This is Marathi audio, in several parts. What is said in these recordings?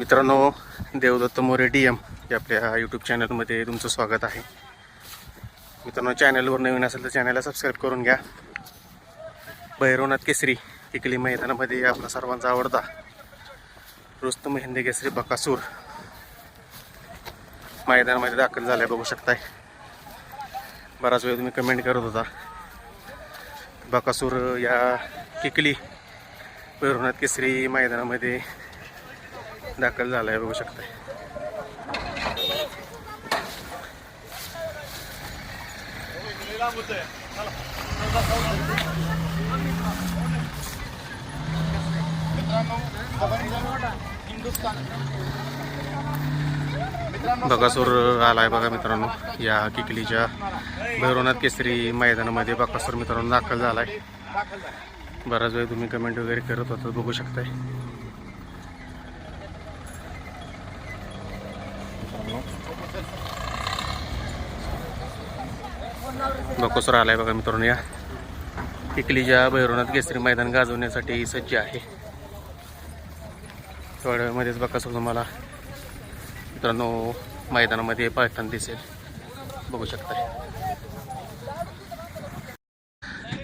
मित्रांनो देवदत्त मोरे डी एम या आपल्या यूट्यूब चॅनलमध्ये तुमचं स्वागत आहे. मित्रांनो चॅनलवर नवीन असेल तर चॅनलला सबस्क्राईब करून घ्या. भैरवनाथ केसरी इकली मैदानामध्ये आपला सर्वांचा आवडता. रुस्तम हिंदी केसरी बकासूर. मैदानामध्ये दाखल झालाय बघू शकताय. बराच वेळ तुम्ही कमेंट करत होता. बकासूर या किकली भैरवनाथ केसरी मैदानामध्ये दाखल झालाय बघू शकताय. बकासूर आलाय बघा मित्रांनो या किकलीच्या भैरवनाथ केसरी मैदानामध्ये बकासूर मित्रांनो दाखल झालाय. बराच वेळ तुम्ही कमेंट वगैरे करत होता बघू शकताय. बकासूर आलाय बघा मित्रांनो या. इकलीच्या भैरवनाथ केसरी मैदान गाजवण्यासाठी सज्ज आहे. थोड्या बघा बकासूर तुम्हाला. मित्रांनो मैदानामध्ये पळताना दिसेल. बघू शकता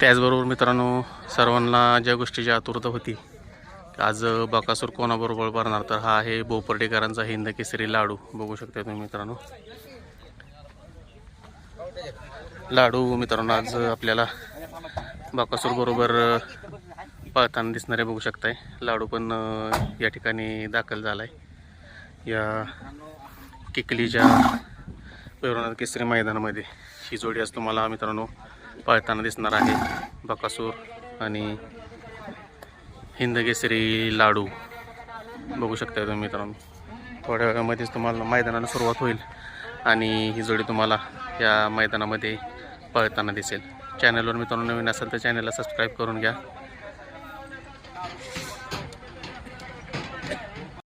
त्याचबरोबर मित्रांनो सर्वांना ज्या गोष्टीची आतुरता होती आज बकासूर कोणाबरोबर भरणार? तर हा आहे बोपर्डेकरांचा हिंद केसरी लाडू. बघू शकता तुम्ही मित्रांनो. लाडू मित्रांनो आज आपल्याला बकासूर बरोबर पळताना दिसणारे बघू शकताय. लाडू पण या ठिकाणी दाखल झालाय. या किकलीच्या पैरवनाथ केसरी मैदानामध्ये ही जोडी आज तुम्हाला मित्रांनो पळताना दिसणार आहे. बकासूर आणि हिंदकेसरी लाडू. बघू शकता तुम्ही मित्रांनो. थोड्या वेळामध्येच तुम्हाला मैदानाला सुरुवात होईल. आणि ही जोडी तुम्हाला या मैदानामध्ये पळताना दिसेल. चॅनलवर मित्रांनो नवीन असाल तर चॅनलला सबस्क्राईब करून घ्या.